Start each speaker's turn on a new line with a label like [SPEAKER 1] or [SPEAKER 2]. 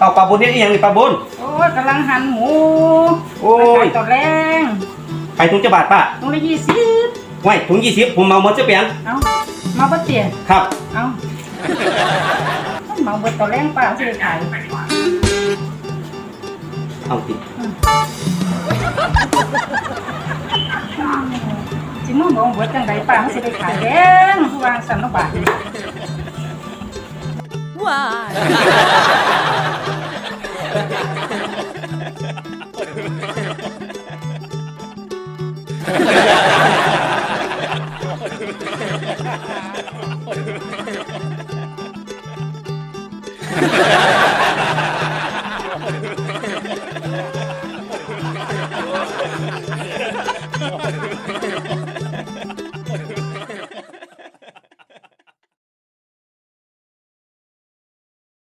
[SPEAKER 1] เอาปลาบุญเฮ็ดอีหยังนี่ปลาบุญ
[SPEAKER 2] โอ้ยกำลังหั่นหมู
[SPEAKER 1] โอ้ย
[SPEAKER 2] ไปขายตอนแรง
[SPEAKER 1] ไปถุงจะบาทป้า
[SPEAKER 2] ตรงละยี่สิบ
[SPEAKER 1] ไว้ถุงยี่สิบผมเมาหมดจะเปลี่ยน
[SPEAKER 2] เอามาบ่เตี๋ย
[SPEAKER 1] ครับ
[SPEAKER 2] เอามาเบิดตอนแรงป้าสิได้ขาย
[SPEAKER 1] เอาติ
[SPEAKER 2] สิมึงบอกเบิดจังไดป้าสิได้ขายแดงวางสันนบาท
[SPEAKER 3] Why?
[SPEAKER 1] Oh, my God.